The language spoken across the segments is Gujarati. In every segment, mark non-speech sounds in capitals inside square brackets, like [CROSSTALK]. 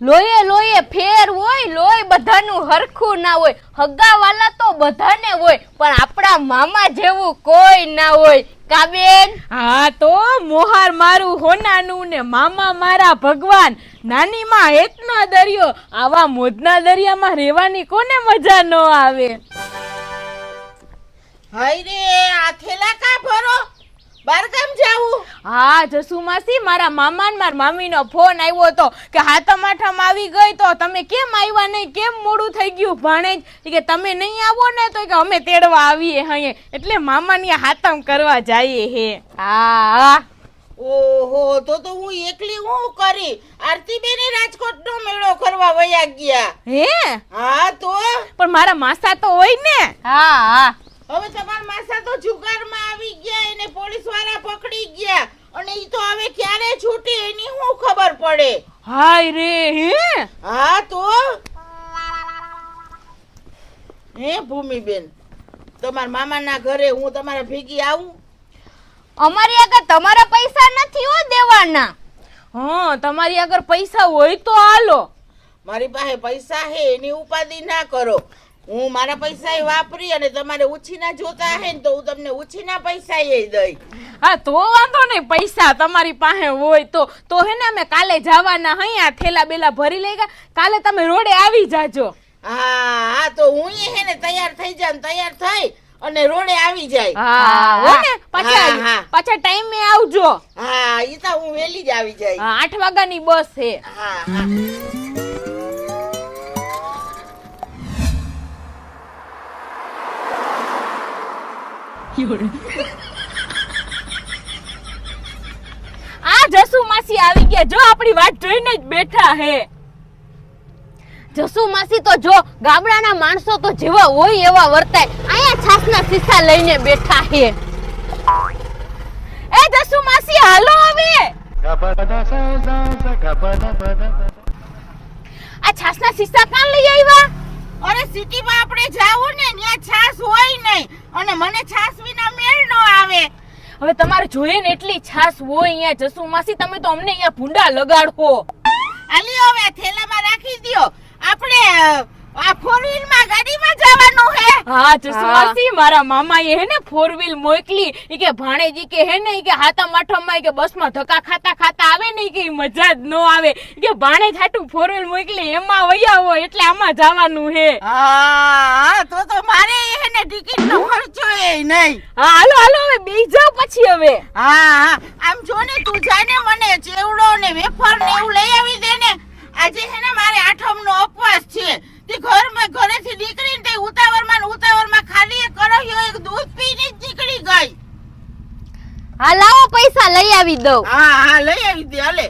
લોહે લોહી ફેર હોય લોહી બધાનું હરખું ના હોય. હગાવાલા તો બધાને હોય પણ આપણા મામા જેવું કોઈ ના હોય. કાબેન હા તો મોહાર મારું હોનાનું ને મામા મારા ભગવાન. નાની માં હેતનો દરિયો આવા મોજના દરિયામાં રહેવાની કોને મજા ન આવે? હાય રે આ થેલા કા ભરો? બાર કામ જાવું? હા જસુ માસી મારા મામા ને મારા મામીનો ફોન આવ્યો હતો કે હાથમ આઠમ આવી ગઈ તો તમે કેમ આવ્યા નહીં? કેમ મોડું થઈ ગયું? ભાણેજ કે તમે નહીં આવો ને તો કે અમે તેડવા આવીએ હઈએ એટલે મામાની હાથમ કરવા જઈએ હે. હા. ઓહો તો તો હું એકલી હું કરી? આરતી બેને રાજકોટ નો મેળો કરવા વયા ગયા. હે? હા તો? પણ મારા માસા તો હોય ને. હા હા. હવે તમારા માસા તો જુગારમાં આવી ગયા એને પોલીસવાળા પકડી ગયા. અને ઈ તો હવે ક્યારે છૂટે એની હું ખબર પડે? હાય રે હે? હા તો? હે ભૂમિબેન તમારા મામાના ઘરે હું તમારા ભેગી આવું? અમારી આગળ તમારા પૈસા નથી હો દેવાના. હા તમારી આગળ પૈસા હોય તો હાલો. મારી પાસે પૈસા હે એની ઉપાધિ ના કરો. હું મારા પૈસા વાપરી અને તમારે ઉછીના જોતા હે ને તો હું તમને ઉછીના પૈસા એ દઈ. હા તો વાંધો નહીં પૈસા તમારી પાસે હોય તો. તો હે ને અમે કાલે જવાના હૈયા થેલા બેલા ભરી લઈ ગયા કાલે તમે રોડે આવી જાજો. હા હા તો હું હે ને તૈયાર થઈ જા તૈયાર થઈ અને રોડે આવી જાય. હા હો ને પાછા. પાછા ટાઈમે આવજો. હા ઈ તો હું વેલી જ આવી જાય. હા, આઠ વાગ્યાની બસ છે હા હા. [LAUGHS] આ જસુ માસી આવી ગયા. જો આપણી વાત જોઈને જ બેઠા હે. જસુ માસી તો જો ગામડાના માણસો તો જેવા હોય એવા વર્તાય. અહીંયા છાસના સીસા લઈને બેઠા હે. એ જસુ માસી હાલો હવે. આ છાસના શીશા કાં લઈ આવ્યા? અરે સિટીમાં આપણે જાવું ને ત્યાં છાસ હોય નહીં. અને મને છાસ વિના મેળ નો આવે. હવે તમારે જોઈએ ને એટલી છાસ હોય અહીંયા જસુ માસી તમે તો અમને અહીંયા ભૂંડા લગાડો. આલી હવે આ થેલામાં રાખી દ્યો. આપણે આ ફોર વ્હીલમાં ગાડીમાં જવાનું હે? હા જસુ હા. માસી મારા હે ને ફોર વ્હીલ મોકલી. ઈ કે ભાણેજી કે હે ને ઈ કે હાથા માઠામાં ઈ કે બસમાં ધક્કા ખાતા ખાતા આવે ને કે મજા જ ન આવે. કે ભાણેજ હાટું ફોર વ્હીલ મોકલી એમાં વયા હોય એટલે આમાં જવાનું હે. હા તો તો મારે હે ને ટિકિટ નો ખર્ચો એ નહીં. હા હાલો હાલો હવે બેસી પછી હવે. હા હા. આમ જો ને તું જાને મને ચેવડો ને વેફર ને એવું લઈ આવી દે ને. આજે હે ને મારે આઠમ નો ઉપવાસ છે. તે ઘરમાં ઘરેથી નીકળીને તે ઉતાવળમાં ને ઉતાવળમાં ખાલી એક કરહ્યો એક દૂધ પીને જ નીકળી ગઈ. હા લાવો પૈસા લઈ આવી દઉં. હા હા લઈ આવી દે હાલે.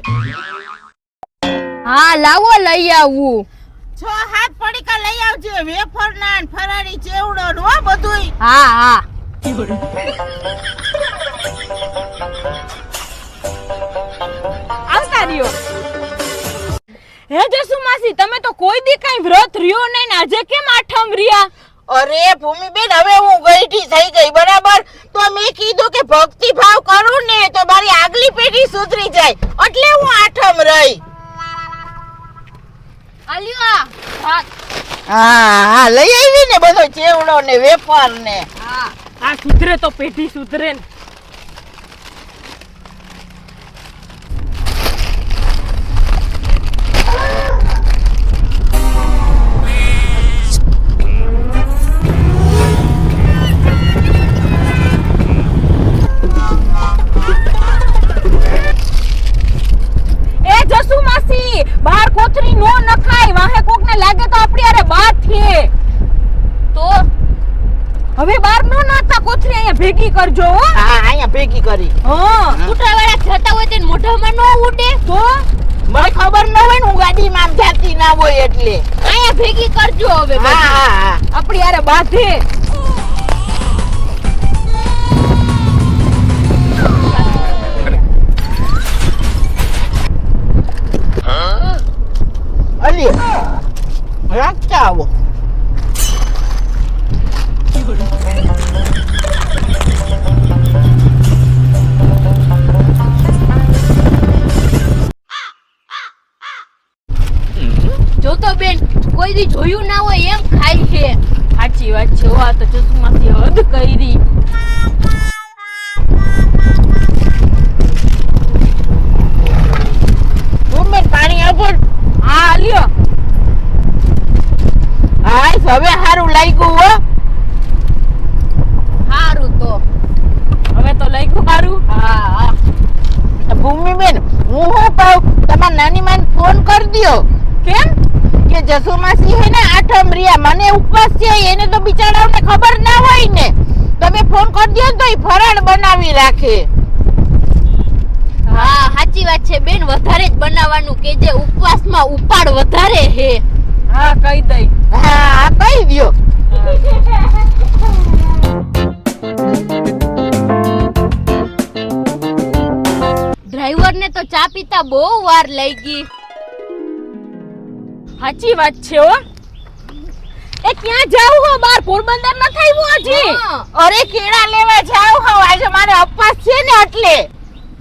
હા લાવો લઈ આવું. છ હાથ પડીકા લઈ આવજે વેફર ના ને ફરાળી ચેવડો ને હો બધુંય. હા હા. આવતા રહ્યો. હે જસુ માસી તમે તો કોઈ દી કઈ વ્રત રહ્યો નહીં ને આજે કેમ આઠમ રહ્યા? અરે ભૂમિબેન હવે હું ગઈઠી થઈ ગઈ બરાબર? તો મેં કીધું કે ભક્તિ ભાવ કરું ને તો મારી આગલી પેઢી સુધરી જાય એટલે હું આઠમ રહી. આલ્યો હા હા હા લઈ આવી ને બધો ચેવડો ને વેપાર ને હા આ સુધરે તો પેઢી સુધરે ને. ભેગી કરજો હો. હા અહીંયા ભેગી કરી. હા. કુટરાવાળા જતા હોય તે મોઢામાં ન ઉડે? તો? મને ખબર ન હોય ને હું ગાડીમાં આમ જાતી ના હોય એટલે. અહીંયા ભેગી કરજો હવે હા હા હા. આપણી યારે બાંધે. અલી રાખતા આવો. કોઈ જોયું ના હોય એમ ખાય છે. સાચી વાત છે. આ તો ચશ્માથી હદ કરી મમ્મી પાણી આપો ને. હા લ્યો હાય હવે સારું લાગ્યું હો સારું તો હવે તો લાગ્યું સારું હા હા ભૂમિબેન હું શું કહું તમારા નાની માને ફોન કરી દ્યો કેમ કે જસુમાસી હે ને આઠમ રિયા મને ઉપવાસ છે એને તો બિચારાઓને ખબર ના હોય ને. તમે ફોન કરી દો તો એ ફરાળ બનાવી રાખે. હા સાચી વાત છે બેન વધારે જ બનાવવાનું કે જે ઉપવાસમાં ઉપાડ વધારે હે. હા કહી દઈ. હા કઈ કહી દ્યો. ડ્રાઈવરને તો ચા પીતા બહુ વાર લઈ ગઈ સાચી વાત છે હો. એ ક્યાં જાવ હો? બાર પોરબંદર ન હું હજી અરે કેળા લેવા જાવ હો. આજે મારે ઉપવાસ છે ને એટલે.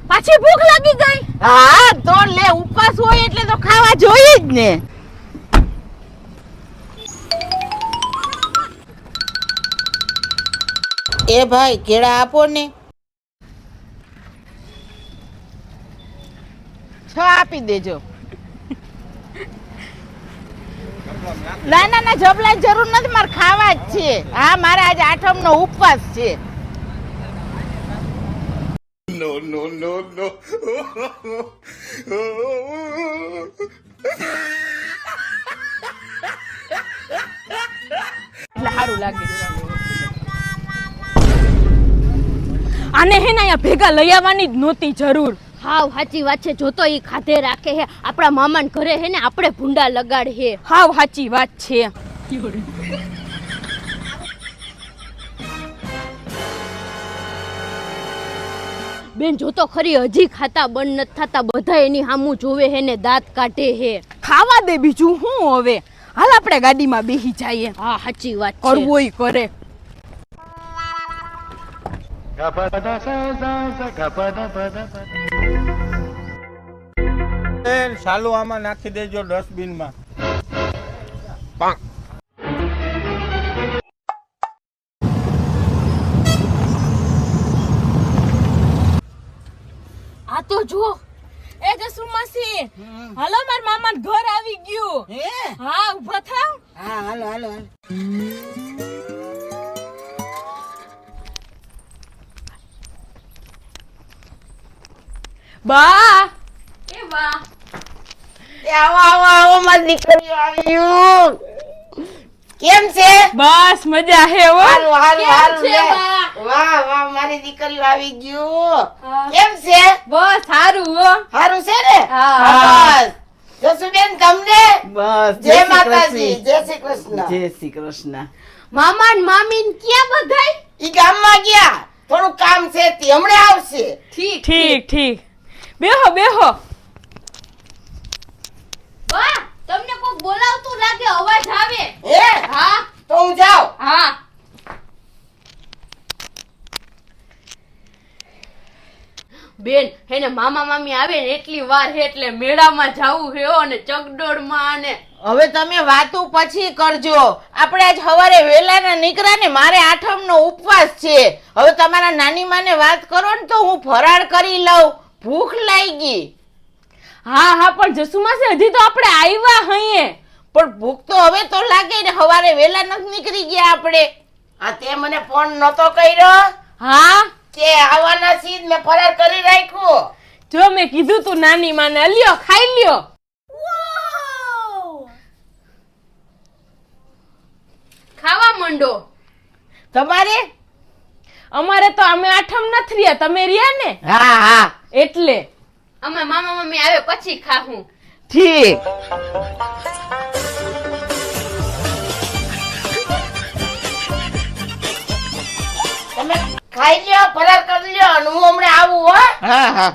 પાછી ભૂખ લાગી ગઈ. હા તો લે ઉપવાસ હોય એટલે તો ખાવા જોઈએ જ ને. એ ભાઈ કેળા આપો ને. છ આપી દેજો. ના ના ના જબલાની જરૂર નથી મારે ખાવા જ છે. હા મારે આજે આઠમ નો ઉપવાસ છે. નો નો નો નો સારું લાગે. આને હે ને અહીંયા ભેગા લઈ આવવાની જ નહોતી જરૂર. હાવ સાચી વાત છે જોતો એ ખાધે રાખે હે. આપણા મામાને ઘરે હે ને આપણે ભૂંડા લગાડ હે હાવ સાચી વાત છે. બેન જોતો ખરી હજી ખાતા બંધ નથી થતા. બધા એની સામું જોવે હે ને દાંત કાઢે હે. ખાવા દે બીજું શું હવે? હાલ આપણે ગાડીમાં બેસી જઈએ. હા સાચી વાત કરવોય કરે. સાલું આમાં નાખી દેજો ડસ્ટબિનમાં. આ તો જો એ જસુમાસી હાલો માર મામા ઘર આવી ગયું. હે? હા ઊભા થાવ. હા હાલો હાલો હાલો. બા. એ એ આવો આવો આવો મારી દીકરીઓ આવ્યું. કેમ છે? બસ મજા હે હો. હારું હારું હારું છે, લે. બા? વાહ વાહ મારી દીકરીઓ આવી ગયું. કેમ છે? બસ સારું હો. હારું છે ને? હા. બસ. જસુબેન તમને? બસ જય માતાજી જય શ્રી કૃષ્ણ. જય શ્રી કૃષ્ણ. મામા ને મામી ને ક્યાં બધાય? ઈ ગામમાં ગયા. થોડું કામ છે તે હમણાં આવશે. ઠીક ઠીક. ઠીક. બેહો બેહો. વાહ તમને કોઈ બોલાવતું લાગે અવાજ આવે. એ હા. તો હું જાઉં? હા. બેન એને મામા મામી આવે ને એટલી વાર હે એટલે મેળામાં જાવું હે અને ચકડોળમાં અને હવે તમે વાતો પછી કરજો. આપણે આજ સવારે વહેલાના નીકળ્યા ને મારે આઠમનો ઉપવાસ છે. હવે તમારા નાની માને વાત કરો ને તો હું ફરાળ કરી લઉં. ભૂખ લાગી. હા હા પણ જસુમાસી હજી તો આપણે આવ્યા હઈએ. પણ ભૂખ તો હવે તો લાગે ને સવારે વેલા નથી નીકળી ગયા આપણે. આ તે મને ફોન નતો કર્યો હા? કે આવવાના સીધ મેં ફરાર કરી રાખ્યો. જો મેં કીધું તું નાની માને લ્યો ખાઈ લ્યો. ખાવા માંડો. તમારે? અમારે તો અમે આઠમ નથી રહ્યા. તમે રહ્યા ને? હા હા. એટલે. અમે મામા મમ્મી આવે પછી ખાહું. ઠીક. તમે ખાઈ લ્યો ફરાર કરી લ્યો અને હું હમણાં આવું હો. હા હા.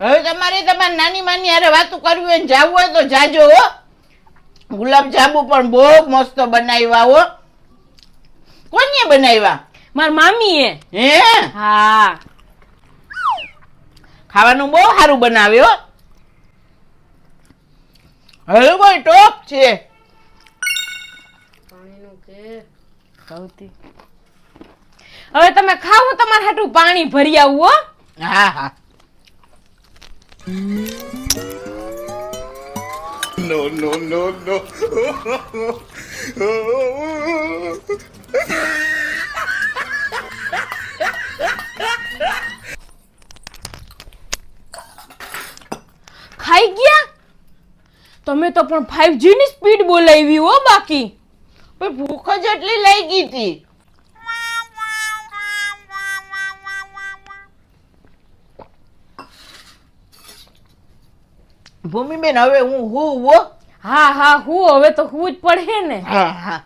હવે તમારે તમારી નાની માની હારે વાતું કરવી હોય ને જાવું હોય તો જાજો હો. ગુલાબ જાંબુ પણ બહુ મસ્ત બનાવ્યા હો. કોને બનાવ્યા? માર મામીએ. હે? હા. ખાવાનું બહુ સારું બનાવ્યો હલવો ટોપ છે. સૌથી. હવે તમે ખાવ હું તમારા હાટું પાણી ભરી આવું હો. હા હા. No, no, no, no. ખાઈ ગયા? તમે તો પણ 5G ની સ્પીડ બોલાવી હો બાકી. પણ ભૂખ જ એટલી લઈ ગઈ હતી. ભૂમિબેન હવે હું હું હો? હા હા હું હવે તો હું જ પડે ને. હા હા.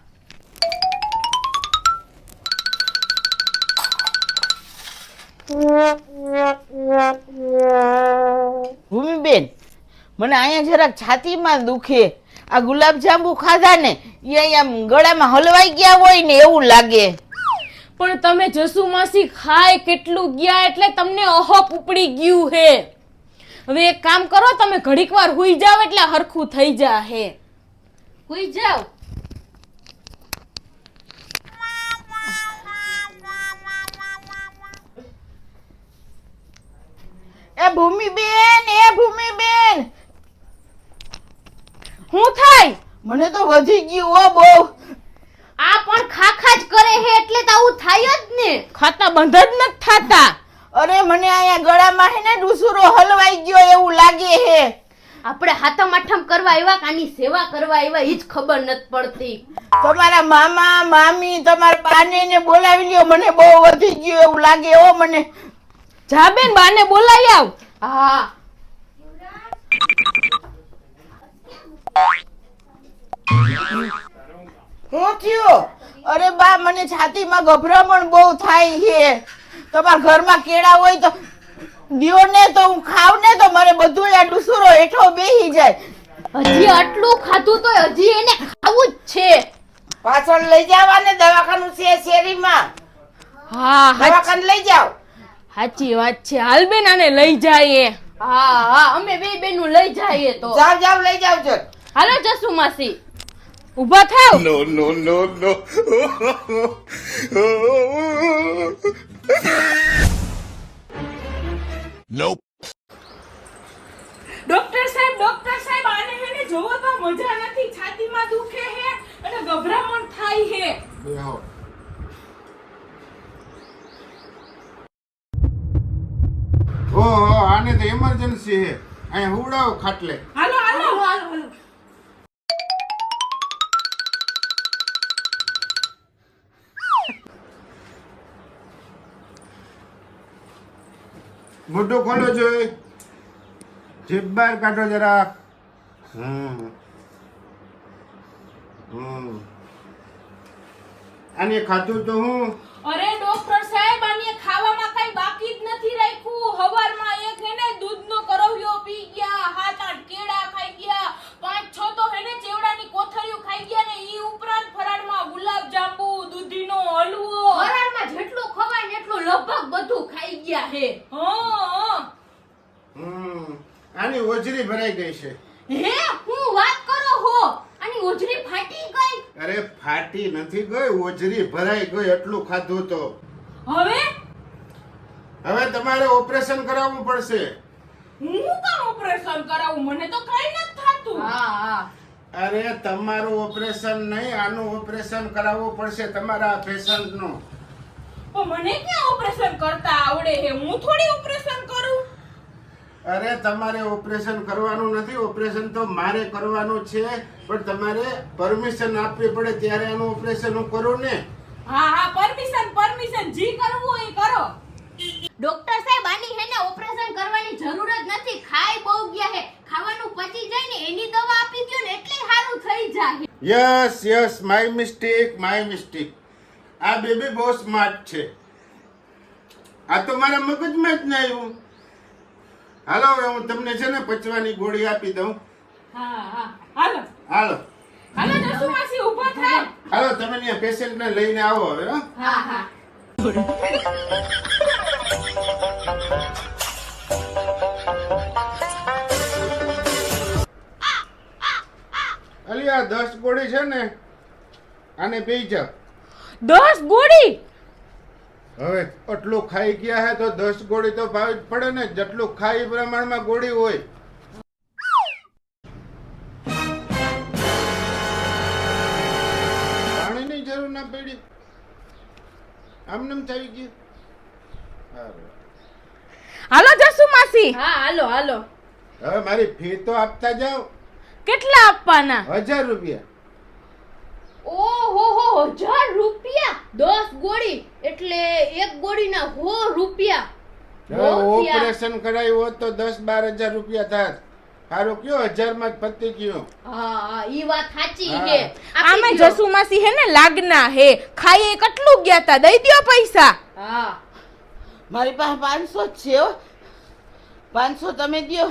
ભૂમિબેન મને અહીંયા જરાક છાતીમાં દુખે. આ ગુલાબજાંબુ ખાધા ને એ અહીંયા ગળામાં હલવાઈ ગયા હોય ને એવું લાગે. પણ તમે જસુ માસી ખાય કેટલું ગયા એટલે તમને અહપ ઉપડી ગયું હે. હવે એક કામ કરો તમે ઘડીક વાર હુઈ જાવ એટલે હરખું થઈ જા હે હુઈ જાવ એ ભૂમિબેન એ ભૂમિબેન. હું થાય? મને તો વધી ગયું હો બહુ. આ પણ ખાખા જ કરે હે એટલે તો આવું થાય જ ને. ખાતા બંધ જ નથી થાતા. અરે મને અહીંયા ગળામાં હે ને ડુસુરો હલવાઈ ગયો એવું લાગે હે. આપણે હાથમ આઠમ કરવા આવ્યા કે આની સેવા કરવા આવ્યા ઈ જ ખબર નથી પડતી. તમારા મામા મામી તમારા બાને ને બોલાવી લ્યો મને બહુ વધી ગયું એવું લાગે ઓ મને. જા બેન બાને બોલાવી આવ. હા. હું થયો? અરે બા મને છાતીમાં ગભરામણ બહુ થાય છે તમારા ઘરમાં કેળા હોય તો દિયો ને તો હું ખાવ ને તો મને બધું આ ડુસુરો હેઠો બેહી જાય. હજી આટલું ખાધું તો હજી એને ખાવું જ છે. પાછળ લઈ જવા ને દવાખાનું છે શેરીમાં. હા દવાખાને લઈ જાવ સાચી વાત છે. હાલ બેન આને લઈ જાઈએ. હા હા અમે બે બેનું લઈ જઈએ તો. જાવ જાવ લઈ જાવ છો હાલો જસુ માસી. ઊભા થાવ. No no no no. Nope. Doctor સાહેબ ડોક્ટર સાહેબ આને હેને જોવો તો મજા નથી. છાતીમાં દુખે હે અને ગભરામણ થાય હે. ઓહો આને તો ઇમરજન્સી હે. અહીંયા હુવડાવો ખાટલે. હાલો હાલો હાલો. મોઢું ખોલો જોઈ જીભ બહાર કાઢો જરા. હમ. હમ. આને ખાધું તો હું? અરે ડોક્ટર સાહેબ આને ખાવામાં કઈ બાકી જ નથી રાખ્યું. હવારમાં એક હેને દૂધનો કરવ્યો પી ગયા હાથ આઠ કેળા ખાઈ ગયા પાંચ છ તો હેને ચેવડાની કોથળીઓ ખાઈ ગયા ને ઈ ઉપરાંત ફરાળમાં ગુલાબ જાંબુ દૂધીનો હલવો. ફરાળમાં જેટલું ખવાય ને એટલું લગભગ બધું ખાઈ ગયા હા હમ આની ઓજરી ભરાઈ ગઈ છે. હે હું વાત કરો હો? અને ઓજરી ફાટી ગઈ? અરે ફાટી નથી ગઈ ઓજરી ભરાઈ ગઈ એટલું ખાધું તો. હવે? હવે તમારે ઓપરેશન કરાવવું પડશે. હું કામ ઓપરેશન કરાવું? મને તો કઈ નથી થાતું. હા હા. અરે તમારું ઓપરેશન નહીં આનું ઓપરેશન કરાવવું પડશે તમારા પેશન્ટનું. પણ મને ક્યાં ઓપરેશન કરતા આવડે હે હું થોડી ઓપરેશન કરું? અરે તમારે ઓપરેશન કરવાનું નથી ઓપરેશન તો મારે કરવાનું છે પણ તમારે પરમિશન આપવી પડે ત્યારે આનું ઓપરેશન હું કરું ને? હા હા પરમિશન પરમિશન જી કરવું એ કરો. ડોક્ટર સાહેબ આની હે ને ઓપરેશન કરવાની જરૂર જ નથી. ખાઈ બહુ ગયા હે. ખાવાનું પચી જાય ને એની દવા આપી દ્યો ને એટલે સારું થઈ જાય. Yes yes my mistake my mistake. આ બેબી બહુ સ્માર્ટ છે. આ તો મારા મગજમાં જ નહીં આવ્યું. હાલો હવે હું તમને છે ને પચવાની ગોળી આપી દઉં. હાલો. હાલો. હાલો નસુમાસી ઊભા થાય હાલો તમે ત્યાં પેશન્ટ ને લઈને આવો હવે હા. હા અલી આ દસ ગોળી છે ને આને પી જા દસ ગોળી? હવે આટલું ખાઈ ગયા હે તો દસ ગોળી તો ભાવી જ પડે ને. જેટલું ખાઈ પ્રમાણમાં ગોળી હોય. પાણીની જરૂર ના પડી. આમને ચાવી ગયું. હાલો જસુ માસી. હા હાલો હાલો. હવે મારી ફી તો આપતા જાઓ. કેટલા આપવાના? હજાર રૂપિયા. ઓહો હો હજાર રૂપિયા? દસ ગોળી? એટલે એક ગોળીના હો રૂપિયા. ઓપરેશન કરાયું હોત તો દસ બાર હજાર રૂપિયા થાત. સારું કયો હજારમાં જ પતી ગયો. હા ઈ વાત સાચી છે. આમે જસુ માસી હે ને લાગના હે. ખાઈએ કેટલું ગયા તા? દઈ દ્યો પૈસા. હા. મારી પાસે પાંચસો જ છે હો. પાંચસો તમે દ્યો.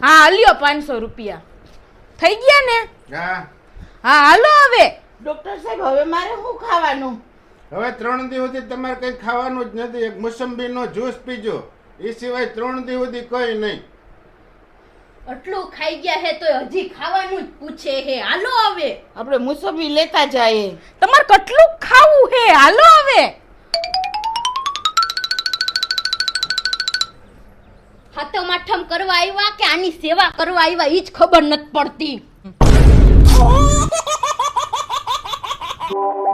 હા લ્યો પાંચસો રૂપિયા. થઈ ગયા ને? હા. હા હાલો હવે. ડોક્ટર સાહેબ હવે મારે શું ખાવાનું? હવે ત્રણ દિવસ સુધી તમારે કઈ ખાવાનું જ નથી. એક મોસંબી નો જ્યુસ પીજો. એ સિવાય ત્રણ દિવસ સુધી કઈ નહીં. આટલું ખાઈ ગયા હે તો હજી ખાવાનું જ પૂછે હે. હાલો હવે. આપણે મુસંબી લેતા જઈએ. તમારે કેટલું ખાવું હે? હાલો હવે. હાથમ આઠમ કરવા આવ્યા કે આની સેવા કરવા આવ્યા એ જ ખબર નથી પડતી. Thank [LAUGHS] [LAUGHS] you.